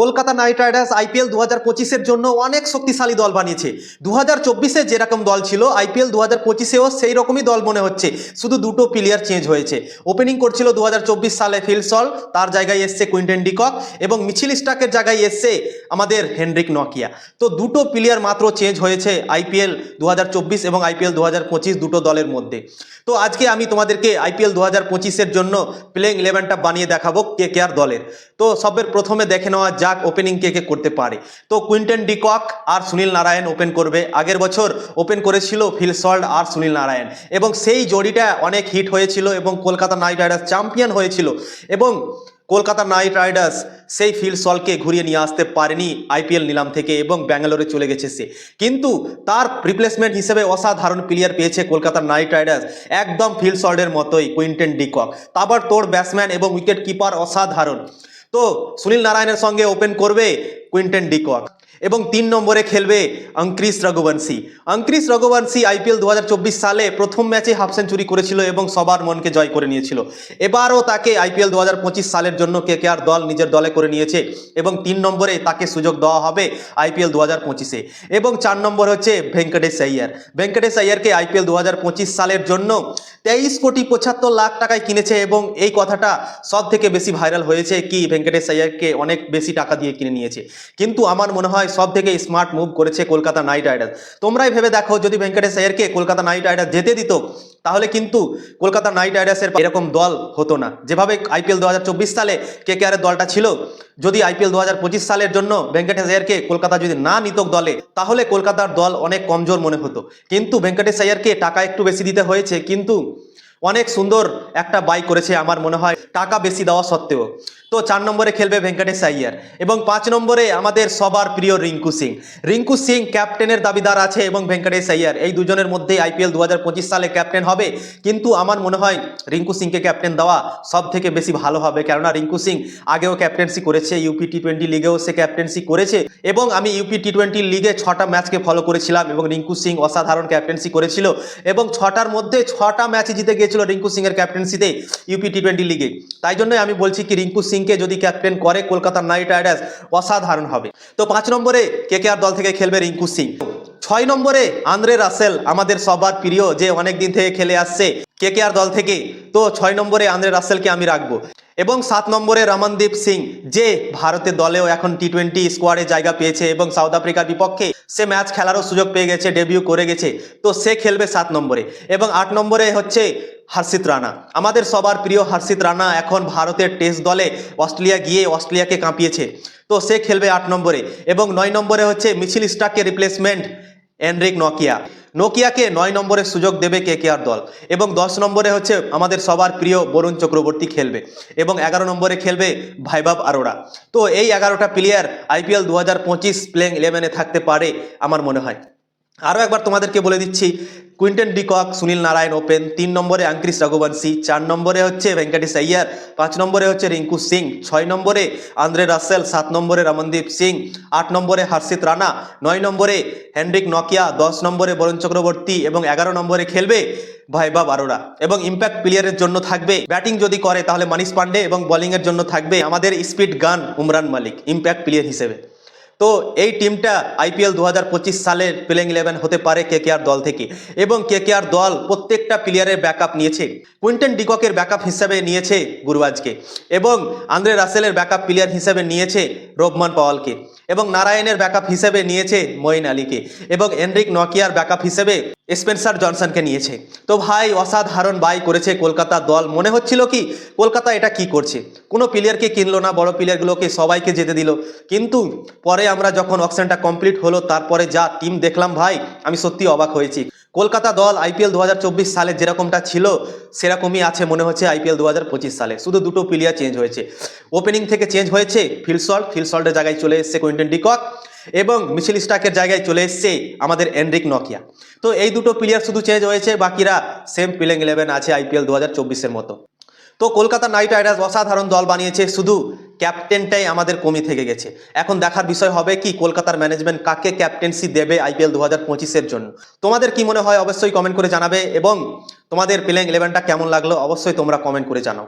Kolkata night Riders IPL দু হাজার পঁচিশের জন্য অনেক শক্তিশালী দল বানিয়েছে। দু হাজার চব্বিশে যেরকম দল ছিল, আইপিএল দু হাজার পঁচিশেও সেই রকমই দল মনে হচ্ছে। শুধু দুটো প্লেয়ার চেঞ্জ হয়েছে। ওপেনিং করছিল দু হাজার চব্বিশ সালে ফিলসল তার জায়গায় এসছে কুইন্টেন ডিকক এবং মিছিল স্টাকের জায়গায় এসছে আমাদের হেনরিক নকিয়া। তো দুটো প্লেয়ার মাত্র চেঞ্জ হয়েছে আইপিএল দু হাজার চব্বিশ এবং আইপিএল দু হাজার পঁচিশ দুটো দলের মধ্যে। তো আজকে আমি তোমাদেরকে আইপিএল দু হাজার পঁচিশের জন্য প্লেইং ইলেভেনটা বানিয়ে দেখাবো কে কে আর দলের। তো সবের প্রথমে দেখে নেওয়া যাক ওপেনিং কে কে করতে পারে। তো কুইন্টেন ডিকক আর সুনীল নারায়ণ ওপেন করবে। আগের বছর ওপেন করেছিল ফিল সল্ট আর সুনীল নারায়ণ। এবং সেই জড়িটা অনেক হিট হয়েছিল এবং কলকাতা নাইট রাইডার্স চ্যাম্পিয়ন হয়েছিল। এবং কলকাতা নাইট রাইডার্স সেই ফিল সলকে ঘুরিয়ে নিয়ে আসতে পারেনি আইপিএল নিলাম থেকে এবং ব্যাঙ্গালোরে চলে গেছে সে। কিন্তু তার রিপ্লেসমেন্ট হিসেবে অসাধারণ প্লেয়ার পেয়েছে কলকাতা নাইট রাইডার্স একদম ফিল সল্টের মতোই কুইন্টেন ডিকক তারপর তোর ব্যাটসম্যান এবং উইকেট কিপার অসাধারণ। তো সুনীল নারায়ণের সঙ্গে ওপেন করবে কুইন্টেন ডিকক এবং তিন নম্বরে খেলবে অঙ্ক্রিস রঘুবংশী। অঙ্ক্রিস রঘুবংশী আইপিএল দু হাজার চব্বিশ সালে প্রথম ম্যাচে হাফ সেঞ্চুরি করেছিল এবং সবার মনকে জয় করে নিয়েছিল। এবারও তাকে আইপিএল দু হাজার পঁচিশ সালের জন্য কে কে আর দল নিজের দলে করে নিয়েছে এবং তিন নম্বরে তাকে সুযোগ দেওয়া হবে আইপিএল দু হাজার পঁচিশে। এবং চার নম্বর হচ্ছে ভেঙ্কটেশ আইয়ার। ভেঙ্কটেশ আইয়ারকে আইপিএল দু হাজার পঁচিশ সালের জন্য তেইশ কোটি পঁচাত্তর লাখ টাকায় কিনেছে এবং এই কথাটা সব থেকে বেশি ভাইরাল হয়েছে কি ভেঙ্কটেশ সাইয়ারকে অনেক বেশি টাকা দিয়ে কিনে নিয়েছে। কিন্তু আমার মনে হয় সব থেকে স্মার্ট মুভ করেছে কলকাতা নাইট রাইডার্স। তোমরাই ভেবে দেখো যদি ভেঙ্কটেশ সাইয়ারকে কলকাতা নাইট রাইডার্স যেতে দিত তাহলে কিন্তু কলকাতা নাইট রাইডার্সের এরকম দল হতো না। যেভাবে আইপিএল দু হাজার চব্বিশ সালে কে কে দলটা ছিল, যদি আইপিএল দু হাজার পঁচিশ সালের জন্য ভেঙ্কটেশ আয়ারকে কলকাতা যদি না নিত দলে, তাহলে কলকাতার দল অনেক কমজোর মনে হতো। কিন্তু ভেঙ্কটেশ আয়ারকে টাকা একটু বেশি দিতে হয়েছে, কিন্তু অনেক সুন্দর একটা বাই করেছে আমার মনে হয়, টাকা বেশি দেওয়া সত্ত্বেও। তো চার নম্বরে খেলবে ভেঙ্কটেশ আইয়ার এবং পাঁচ নম্বরে আমাদের সবার প্রিয় রিঙ্কু সিং। রিঙ্কু সিং ক্যাপ্টেনের দাবিদার আছে এবং ভেঙ্কটেশ আইয়ার এই দুজনের মধ্যে আইপিএল দু হাজার পঁচিশ সালে ক্যাপ্টেন হবে। কিন্তু আমার মনে হয় রিঙ্কু সিংকে ক্যাপ্টেন দেওয়া সব থেকে বেশি ভালো হবে। কেননা রিঙ্কু সিং আগেও ক্যাপ্টেন্সি করেছে ইউপি টি টোয়েন্টি লিগেও সে ক্যাপ্টেন্সি করেছে। এবং আমি ইউপি টি টোয়েন্টি লিগে ছটা ম্যাচকে ফলো করেছিলাম এবং রিঙ্কু সিং অসাধারণ ক্যাপ্টেন্সি করেছিল। এবং ছটার মধ্যে ছটা ম্যাচ জিতে গিয়েছিল রিঙ্কু সিংয়ের ক্যাপ্টেন্সিতে ইউপি টি টোয়েন্টি লিগে তাই জন্যই আমি বলছি কি, রিঙ্কু সিংকে যদি ক্যাপ্টেন করে কলকাতা নাইট রাইডার্স অসাধারণ হবে। তো পাঁচ নম্বরে কে কে আর দল থেকে খেলবে রিঙ্কু সিং। ছয় নম্বরে আন্দ্রে রাসেল, আমাদের সবার প্রিয়, যে অনেক দিন থেকে খেলে আসছে কে কে আর দল থেকে। তো ছয় নম্বরে আন্দ্রে রাসেলকে আমি রাখব। এবং সাত নম্বরে রমনদীপ সিং, যে ভারতের দলেও এখন টি টোয়েন্টি স্কোয়াডে জায়গা পেয়েছে এবং সাউথ আফ্রিকার বিপক্ষে সে ম্যাচ খেলারও সুযোগ পেয়ে গেছে ডেবিউ করে গেছে। তো সে খেলবে সাত নম্বরে। এবং আট নম্বরে হচ্ছে হর্ষিত রানা। আমাদের সবার প্রিয় হর্ষিত রানা এখন ভারতের টেস্ট দলে অস্ট্রেলিয়া গিয়ে অস্ট্রেলিয়াকে কাঁপিয়েছে। তো সে খেলবে আট নম্বরে এবং নয় নম্বরে হচ্ছে মিছিল স্টাকের রিপ্লেসমেন্ট এনরিক নকিয়া। নোকিয়াকে নয় নম্বরের সুযোগ দেবে কে আর দল এবং দশ নম্বরে হচ্ছে আমাদের সবার প্রিয় বরুণ চক্রবর্তী খেলবে এবং এগারো নম্বরে খেলবে ভাইবাব আরোরা। তো এই এগারোটা প্লেয়ার আইপিএল দু হাজার পঁচিশ প্লেইং ইলেভেনে থাকতে পারে আমার মনে হয়। আরও একবার তোমাদেরকে বলে দিচ্ছি Quinton de Kock Sunil Narine open তিন নম্বরে আঙ্ক্রিস রঘুবংশী চার নম্বরে হচ্ছে ভেঙ্কটেশ আইয়ার পাঁচ নম্বরে হচ্ছে রিঙ্কু সিং ছয় নম্বরে আন্দ্রে রাসেল সাত নম্বরে রমনদীপ সিং আট নম্বরে হর্ষিত রানা নয় নম্বরে হেনরিক নকিয়া দশ নম্বরে বরুণ চক্রবর্তী এবং এগারো নম্বরে খেলবে ভাইবা বারোরা এবং ইম্প্যাক্ট প্লেয়ারের জন্য থাকবে, ব্যাটিং যদি করে তাহলে মানিশ পান্ডে এবং বোলিংয়ের জন্য থাকবে আমাদের স্পিড গান উমরান মালিক ইম্প্যাক্ট প্লেয়ার হিসেবে। তো এই টিমটা আইপিএল দু হাজার পঁচিশ সালের প্লেইং ইলেভেন হতে পারে কেকেআর দল থেকে এবং কেকেআর দল প্রত্যেকটা প্লেয়ারের ব্যাকআপ নিয়েছে। কুইন্টেন ডিককের ব্যাকআপ হিসেবে নিয়েছে গুরুবাজকে এবং আন্দ্রে রাসেলের ব্যাকআপ প্লেয়ার হিসেবে নিয়েছে রোবমান পাওয়ালকে এবং নারায়ণের ব্যাকআপ হিসেবে নিয়েছে মঈন আলীকে এবং এনরিক নকিয়ার ব্যাকআপ হিসেবে স্পেন্সার জনসনকে নিয়েছে। তো ভাই, অসাধারণ বাই করেছে কলকাতা দল। মনে হচ্ছিল কি, কলকাতা এটা কি করছে? কোনো প্লেয়ারকে কিনলো না, বড় প্লেয়ারগুলোকে সবাইকে যেতে দিল। কিন্তু পরে আমরা যখন অকশনটা কমপ্লিট হলো, তারপরে যা টিম দেখলাম, ভাই, আমি সত্যি অবাক হয়েছি। কলকাতা দল আইপিএল দু হাজার চব্বিশ সালে যেরকমটা ছিল, সেরকমই আছে মনে হচ্ছে আইপিএল দুহাজার পঁচিশ সালে। শুধু দুটো প্লেয়ার চেঞ্জ হয়েছে। ওপেনিং থেকে চেঞ্জ হয়েছে ফিলসল্ট ফিলসল্টের জায়গায় চলে এসেছে কুইন্টন ডিকক এবং মিছিল স্টাকের জায়গায় চলে এসছে আমাদের এনরিক নকিয়া তো এই দুটো প্লেয়ার শুধু চেঞ্জ হয়েছে, বাকিরা সেম প্লেইং ইলেভেন আছে আইপিএল দু হাজার মতো। তো কলকাতা নাইট রাইডার্স অসাধারণ দল বানিয়েছে, শুধু ক্যাপ্টেনটাই আমাদের কমি থেকে গেছে। এখন দেখার বিষয় হবে কি কলকাতার ম্যানেজমেন্ট কাকে ক্যাপ্টেন্সি দেবে আইপিএল দু হাজার পঁচিশের জন্য। তোমাদের কি মনে হয় অবশ্যই কমেন্ট করে জানাবে এবং তোমাদের প্লেয়িং ইলেভেনটা কেমন লাগল অবশ্যই তোমরা কমেন্ট করে জানাও।